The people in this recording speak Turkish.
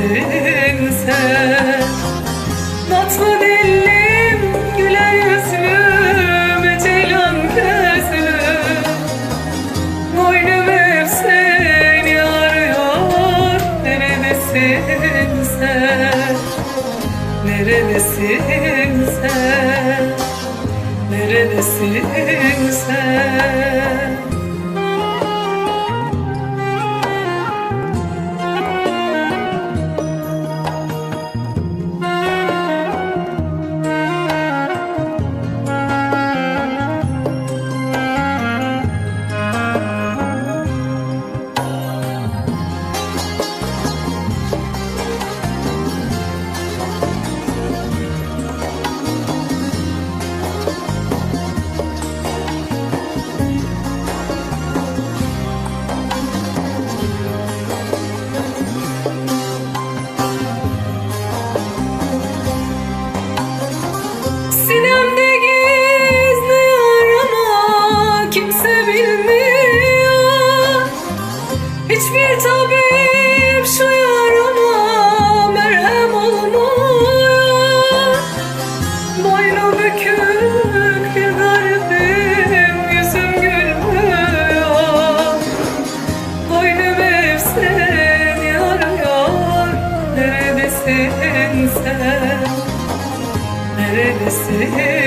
misin sen? Tatlı dilim, güler yüzlüm, ceylan gözlüm Boynum hep seni arıyor Neredesin sen? Neredesin sen? Neredesin sen? Neredesin sen? Neredesin